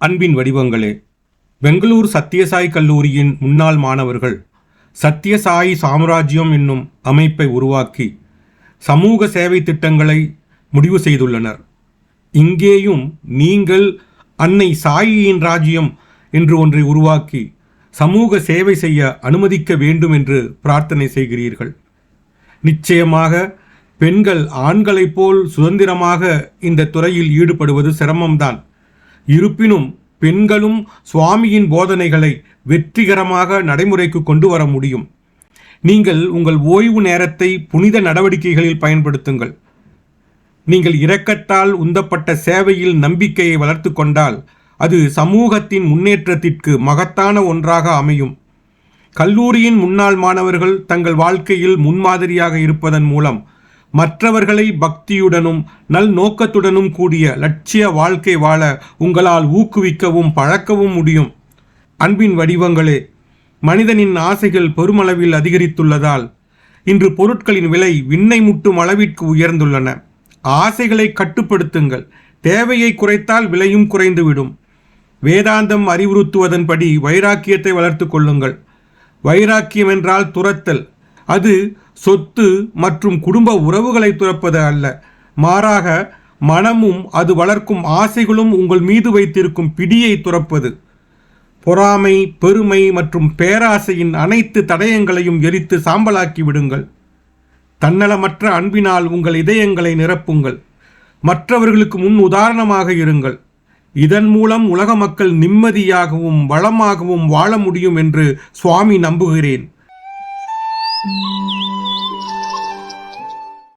அன்பின் வடிவங்களே பெங்களூர் சத்யசாய் கல்லூரியின் முன்னாள் மாணவர்கள் சத்யசாயி சாம்ராஜ்யம் என்னும் அமைப்பை உருவாக்கி சமூக சேவை திட்டங்களை முடிவு செய்துள்ளனர். இங்கேயும் நீங்கள் அன்னை சாயியின் ராஜ்யம் என்று ஒன்றை உருவாக்கி சமூக சேவை செய்ய அனுமதிக்க வேண்டும் என்று பிரார்த்தனை செய்கிறீர்கள். நிச்சயமாக பெண்கள் ஆண்களைப் போல் சுதந்திரமாக இந்த துறையில் ஈடுபடுவது சிரமம்தான். இருப்பினும் பெண்களும் சுவாமியின் போதனைகளை வெற்றிகரமாக நடைமுறைக்கு கொண்டு வர முடியும். நீங்கள் உங்கள் ஓய்வு நேரத்தை புனித நடவடிக்கைகளில் பயன்படுத்துங்கள். நீங்கள் இரக்கத்தால் உந்தப்பட்ட சேவையில் நம்பிக்கையை வளர்த்து கொண்டால் அது சமூகத்தின் முன்னேற்றத்திற்கு மகத்தான ஒன்றாக அமையும். கல்லூரியின் முன்னாள் மாணவர்கள் தங்கள் வாழ்க்கையில் முன்மாதிரியாக இருப்பதன் மூலம் மற்றவர்களை பக்தியுடனும் நல் நோக்கத்துடனும் கூடிய லட்சிய வாழ்க்கை வாழ உங்களால் ஊக்குவிக்கவும் பழக்கவும் முடியும். அன்பின் வடிவங்களே மனிதனின் ஆசைகள் பெருமளவில் அதிகரித்துள்ளதால் இன்று பொருட்களின் விலை விண்ணை முட்டும் அளவிற்கு உயர்ந்துள்ளன. ஆசைகளை கட்டுப்படுத்துங்கள். தேவையை குறைத்தால் விலையும் குறைந்துவிடும். வேதாந்தம் அறிவுறுத்துவதன்படி வைராக்கியத்தை வளர்த்து கொள்ளுங்கள். வைராக்கியம் என்றால் துரத்தல். அது சொத்து மற்றும் குடும்ப உறவுகளை துறப்பது அல்ல. மாறாக மனமும் அது வளர்க்கும் ஆசைகளும் உங்கள் மீது வைத்திருக்கும் பிடியை துறப்பது. பொறாமை பெருமை மற்றும் பேராசையின் அனைத்து தடயங்களையும் எரித்து சாம்பலாக்கி விடுங்கள். தன்னலமற்ற அன்பினால் உங்கள் இதயங்களை நிரப்புங்கள். மற்றவர்களுக்கு முன் உதாரணமாக இருங்கள். இதன் மூலம் உலக மக்கள் நிம்மதியாகவும் வளமாகவும் வாழ முடியும் என்று சுவாமி நம்புகிறேன். Thank you.